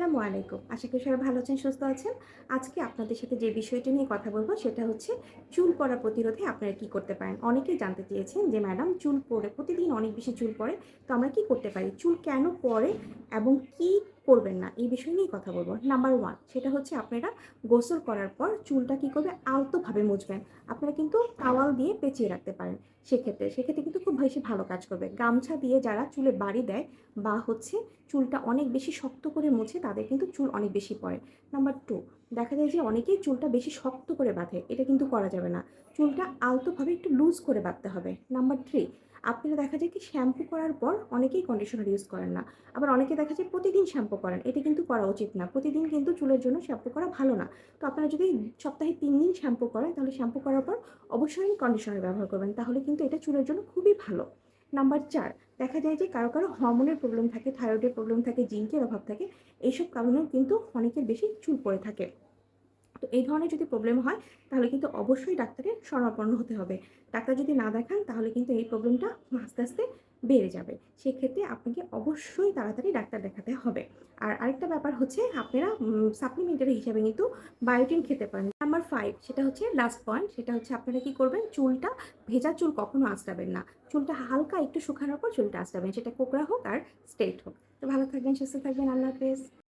আসসালামু আলাইকুম। আশা করি সবাই ভালো আছেন, সুস্থ আছেন। আজকে আপনাদের সাথে যে বিষয়টি নিয়ে কথা বলব সেটা হচ্ছে চুল পড়া প্রতিরোধে আপনারা কি করতে পারেন? অনেকেই জানতে চেয়েছেন যে, ম্যাডাম, চুল পড়ে প্রতিদিন অনেক বেশি চুল পড়ে, তো আমরা কি করতে পারি? চুল কেন পড়ে এবং কি করবেন না। এই বিষয় নিয়ে কথা বলব। নাম্বার ওয়ান সেটা হচ্ছে আপনারা গোসল করার পর চুলটা কি করবে আলতোভাবে মুছবেন। আপনারা কিন্তু টাওয়াল দিয়ে পেঁচিয়ে রাখতে পারেন সেক্ষেত্রে। সেক্ষেত্রে কিন্তু খুব বেশি ভালো কাজ করবে। গামছা দিয়ে যারা চুলে বাড়ি দেয় বা হচ্ছে চুলটা অনেক বেশি শক্ত করে মুছে, তাদের কিন্তু চুল অনেক বেশি পড়ে। নাম্বার টু দেখা যায় যে অনেকেই চুলটা বেশি শক্ত করে বাঁধে। এটা কিন্তু করা যাবে না। চুলটা আলতোভাবে একটু লুজ করে বাঁধতে হবে। নাম্বার থ্রি আপনারা দেখা যায় কি শ্যাম্পু করার পর অনেকেই কন্ডিশনার ইউজ করেন না। আবার অনেকে দেখা যায় প্রতিদিন শ্যাম্পু করেন। এটা কিন্তু করা উচিত না। প্রতিদিন কিন্তু চুলের জন্য শ্যাম্পু করা ভালো না। তো আপনারা যদি সপ্তাহে তিন দিন শ্যাম্পু করেন, তাহলে শ্যাম্পু করার পর অবশ্যই কন্ডিশনার ব্যবহার করবেন। তাহলে কিন্তু এটা চুলের জন্য খুবই ভালো। নাম্বার চার, দেখা যায় যে কারও কারও হরমোনের প্রবলেম থাকে থাইরয়েডের প্রবলেম থাকে, জিঙ্কের অভাব থাকে, এইসব কারণেও কিন্তু অনেকের বেশি চুল পড়ে থাকে। তো এই ধরনের যদি প্রবলেম হয়, তাহলে কিন্তু অবশ্যই ডাক্তারের শরণাপন্ন হতে হবে। ডাক্তার যদি না দেখান, তাহলে কিন্তু এই প্রবলেমটা আস্তে আস্তে বেড়ে যাবে। সেক্ষেত্রে আপনাকে অবশ্যই তাড়াতাড়ি ডাক্তার দেখাতে হবে। আর আরেকটা ব্যাপার হচ্ছে, আপনারা সাপ্লিমেন্টারি হিসাবে কিন্তু বায়োটিন খেতে পারেন। নাম্বার ফাইভ সেটা হচ্ছে লাস্ট পয়েন্ট সেটা হচ্ছে আপনারা কি করবেন, চুলটা, ভেজা চুল কখনো আঁচড়াবেন না। চুলটা হালকা একটু শুকানোর পর চুলটা আঁচড়াবেন, সেটা কোকড়া হোক আর স্ট্রেট হোক। তো ভালো থাকবেন, সুস্থ থাকবেন, আল্লাহ হাফেজ।